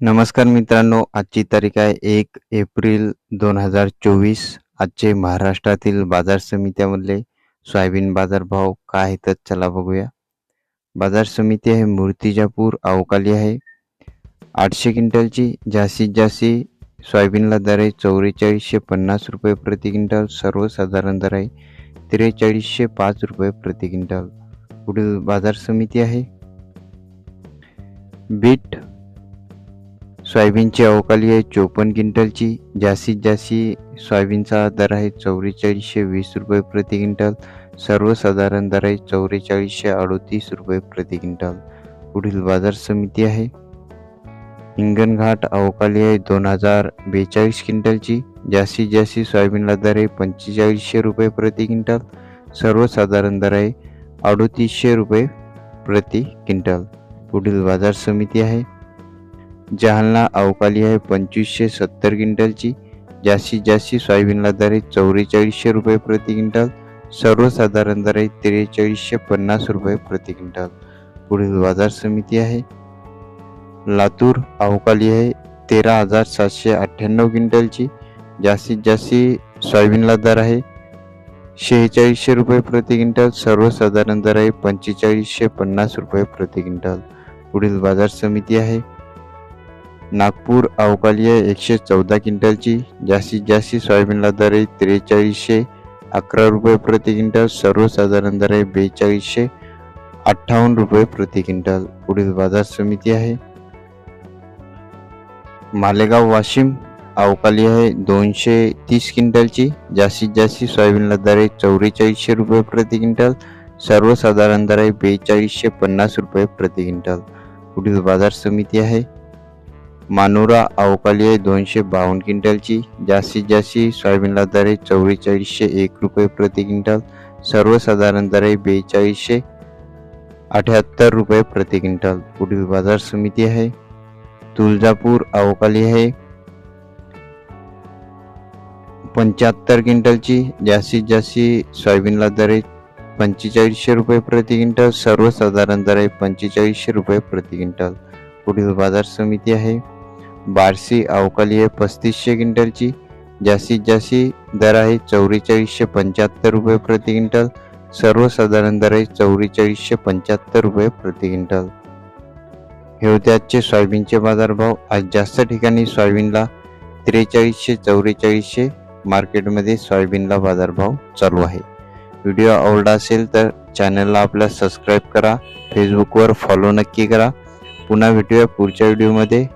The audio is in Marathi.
नमस्कार मित्रांनो आजची तारीख आहे एक एप्रिल दोन हजार चोवीस. आजचे महाराष्ट्रातील बाजार समित्यामधले सोयाबीन बाजारभाव काय आहेत तर चला बघूया. बाजार समिती आहे मूर्तिजापूर अवकाली आहे. आठशे क्विंटलची जास्तीत जास्ती सोयाबीनला दर आहे चौवेचाळीसशे पन्नास रुपये प्रति क्विंटल. सर्वसाधारण दर आहे त्रेचाळीसशे पाच रुपये प्रति क्विंटल. पुढील बाजार समिती आहे. बीट सोयाबीनची अवकाली आहे चोपन्न क्विंटलची. जास्तीत जास्ती सोयाबीनचा दर आहे चौवेचाळीसशे वीस रुपये प्रति क्विंटल. सर्वसाधारण दर आहे चौवेचाळीसशे अडोतीस रुपये प्रति क्विंटल. पुढील बाजार समिती आहे. हिंगणघाट अवकाली आहे दोन हजार बेचाळीस क्विंटलची. जास्तीत जास्त सोयाबीनला दर आहे पंचेचाळीसशे रुपये प्रति क्विंटल. सर्वसाधारण दर आहे अडोतीसशे रुपये प्रति क्विंटल. पुढील बाजार समिती आहे. जालना अवकाली आहे पंचवीसशे सत्तर क्विंटलची. जास्तीत जास्त सोयाबीनला दर आहे चौवेचाळीसशे रुपये प्रति क्विंटल. सर्वसाधारण दर आहे त्रेचाळीसशे पन्नास रुपये प्रति क्विंटल. पुढील बाजार समिती आहे. लातूर अवकाली आहे तेरा हजार सातशे अठ्ठ्याण्णव क्विंटलची. जास्तीत जास्त सोयाबीनला दर आहे शेहेचाळीसशे रुपये प्रति क्विंटल. सर्वसाधारण दर आहे पंचेचाळीसशे पन्नास रुपये प्रति क्विंटल. पुढील बाजार समिती आहे. नागपूर अवकाली आहे एकशे चौदा क्विंटलची जास्तीत जास्त सोयाबीनला दर आहे त्रेचाळीसशे अकरा रुपये प्रति क्विंटल सर्वसाधारण दर आहे बेचाळीसशे अठ्ठावन्न रुपये प्रति क्विंटल. पुढील बाजार समिती आहे. मालेगाव वाशिम अवकाली आहे दोनशे तीस क्विंटलची जास्तीत जास्त सोयाबीनला दर आहे चौवेचाळीसशे रुपये प्रति क्विंटल सर्वसाधारण दर आहे बेचाळीसशे पन्नास रुपये प्रति क्विंटल. पुढील बाजार समिती आहे. मानोरा अवकाली आहे दोनशे बावन्न क्विंटलची. जास्तीत जास्ती सोयाबीनला दर आहे चौवेचाळीसशे एक रुपये प्रति क्विंटल. सर्वसाधारण दर आहे बेचाळीसशे अठ्याहत्तर रुपये प्रति क्विंटल. पुढील बाजार समिती आहे. तुळजापूर अवकाली आहे. पंच्याहत्तर क्विंटलची. जास्तीत जास्ती सोयाबीनला दर आहे पंचेचाळीसशे रुपये प्रति क्विंटल. सर्वसाधारण दर आहे पंचेचाळीसशे रुपये प्रति क्विंटल. पुढील बाजार समिती आहे. बारसी अवकाली आहे पस्तीसशे क्विंटलची जास्तीत जास्त दर आहे. चौवेचाळीसशे पंच्याहत्तर रुपये प्रति क्विंटल. सर्वसाधारण दर आहे चौवेचाळीसशे पंच्याहत्तर रुपये प्रति क्विंटल. हे होते आजचे सोयाबीनचे बाजारभाव. आज जास्त ठिकाणी सोयाबीनला त्रेचाळीसशे चौवेचाळीसशे मार्केटमध्ये सोयाबीनला बाजारभाव चालू आहे. व्हिडिओ आवडला असेल तर चॅनलला आपल्या सबस्क्राईब करा. फेसबुकवर फॉलो नक्की करा. पुन्हा भेटूया पुढच्या व्हिडिओमध्ये.